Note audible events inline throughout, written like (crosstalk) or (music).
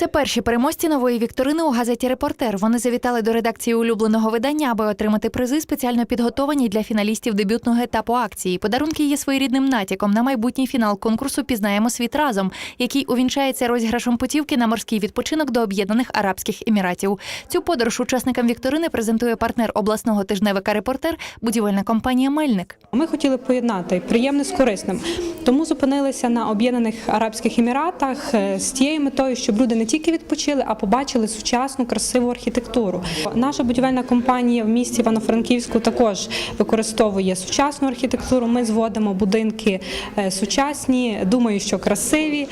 Це перші переможці нової вікторини у газеті Репортер. Вони завітали до редакції улюбленого видання, аби отримати призи, спеціально підготовані для фіналістів дебютного етапу акції. Подарунки є своєрідним натяком на майбутній фінал конкурсу Пізнаємо світ разом, який увінчається розіграшом путівки на морський відпочинок до Об'єднаних Арабських Еміратів. Цю подорож учасникам вікторини презентує партнер обласного тижневика Репортер, будівельна компанія Мельник. Ми хотіли поєднати приємне з корисним, тому зупинилися на Об'єднаних Арабських Еміратах е, з тією метою, щоб люди не тільки відпочили, а побачили сучасну красиву архітектуру. Наша будівельна компанія в місті Івано-Франківську також використовує сучасну архітектуру. Ми зводимо будинки е, сучасні, думаю, що красиві,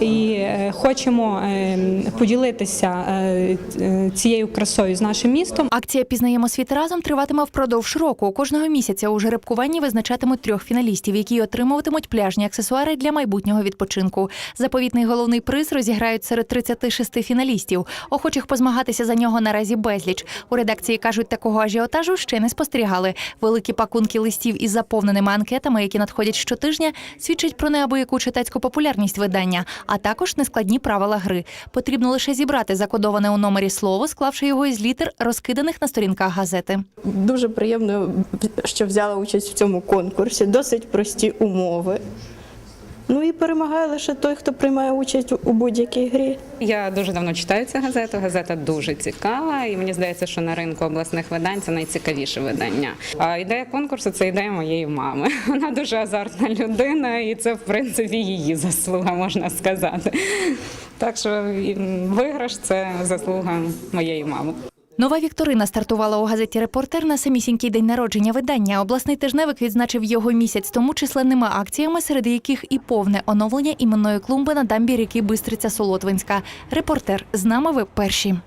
і е, хочемо е, поділитися цією красою з нашим містом. Акція Пізнаємо світ разом триватиме впродовж року. Кожного місяця у жеребкуванні визначатимуть трьох фіналістів, які отримуватимуть пляжні аксесуари для майбутнього відпочинку. Заповітний головний приз розіграють серед 36 фіналістів. Охочих позмагатися за нього наразі безліч. У редакції кажуть, такого ажіотажу ще не спостерігали. Великі пакунки листів із заповненими анкетами, які надходять щотижня, свідчать про неабияку читацьку популярність видання, а також нескладні правила гри. Потрібно лише зібрати закодоване у номері слово, склавши його із літер, розкиданих на сторінках газети. Дуже приємно, що взяла участь в цьому конкурсі. Досить прості умови. Ну і перемагає лише той, хто приймає участь у будь-якій грі. Я дуже давно читаю цю газету. Газета дуже цікава, і мені здається, що на ринку обласних видань це найцікавіше видання. А ідея конкурсу це ідея моєї мами. (laughs) Вона дуже азартна людина, і це в принципі її заслуга, можна сказати. Так що виграш це заслуга моєї мами. Нова вікторина стартувала у газеті Репортер на самісінький день народження видання. Обласний тижневик відзначив його місяць тому численними акціями, серед яких і повне оновлення іменної клумби на дамбі ріки Бистриця Солотвинська. Репортер з нами ви перші.